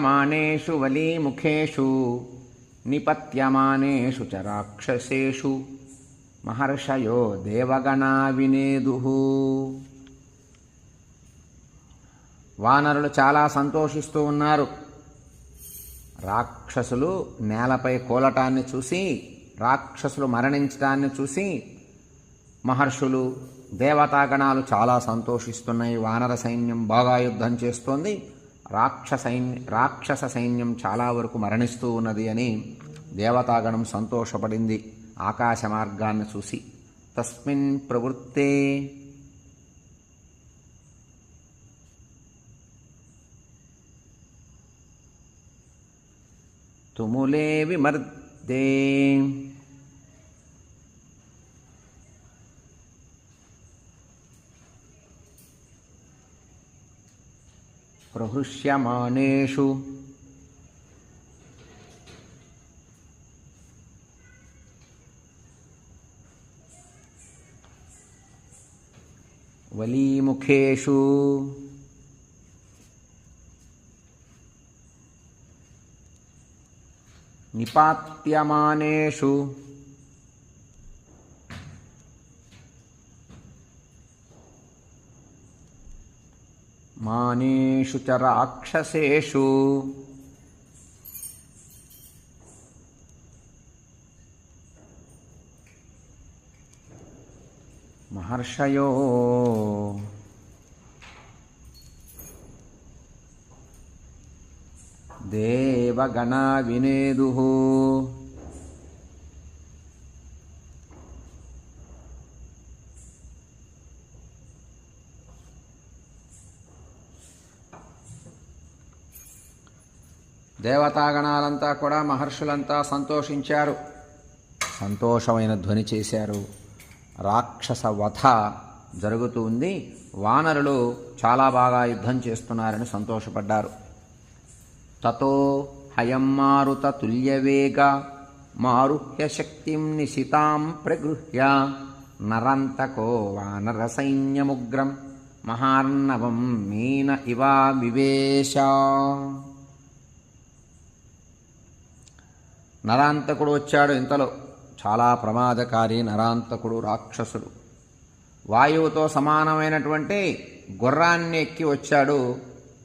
మానేషు వలీముఖేషు నిపత్యమానేషు చ రాక్షసేషు మహర్షయో దేవగణా వినేదు వానరులు చాలా సంతోషిస్తూ ఉన్నారు. రాక్షసులు నేలపై కోలటాన్ని చూసి రాక్షసులు మరణించడాన్ని చూసి మహర్షులు దేవతాగణాలు చాలా సంతోషిస్తున్నాయి. వానర సైన్యం బాగా యుద్ధం చేస్తోంది. రాక్షసైన్య రాక్షస సైన్యం చాలా వరకు మరణిస్తూ ఉన్నది అని దేవతాగణం సంతోషపడింది. ఆకాశ మార్గాన్ని చూసి తస్మిన్ ప్రవృత్తే తుములే విమర్దే प्रहृष्यमाणेषु वलीमुखेषु। निपात्यमानेषु। मानेषु च राक्षसेषु। महर्षयो देवगणविनेदुः। దేవతాగణాలంతా కూడా మహర్షులంతా సంతోషించారు. సంతోషమైన ధ్వని చేశారు. రాక్షస వధ జరుగుతూ ఉంది. వానరులు చాలా బాగా యుద్ధం చేస్తున్నారని సంతోషపడ్డారు. తతో హయం మారుత తుల్యవేగ మారుహ్య శక్తిం నిశితాం ప్రగృహ్య నరంతకో వానర సైన్యముగ్రం మహార్ణవం మీన ఇవా వివేశ. నరాంతకుడు వచ్చాడు ఇంతలో. చాలా ప్రమాదకారి నరాంతకుడు రాక్షసుడు. వాయువుతో సమానమైనటువంటి గుర్రాన్ని ఎక్కి వచ్చాడు.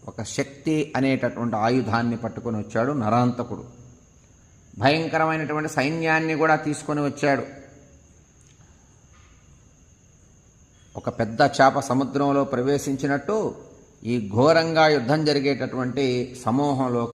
ఒక శక్తి అనేటటువంటి ఆయుధాన్ని పట్టుకొని వచ్చాడు నరాంతకుడు. భయంకరమైనటువంటి సైన్యాన్ని కూడా తీసుకొని వచ్చాడు. ఒక పెద్ద చేప సముద్రంలో ప్రవేశించినట్టు ఈ ఘోరంగా యుద్ధం జరిగేటటువంటి సమూహంలో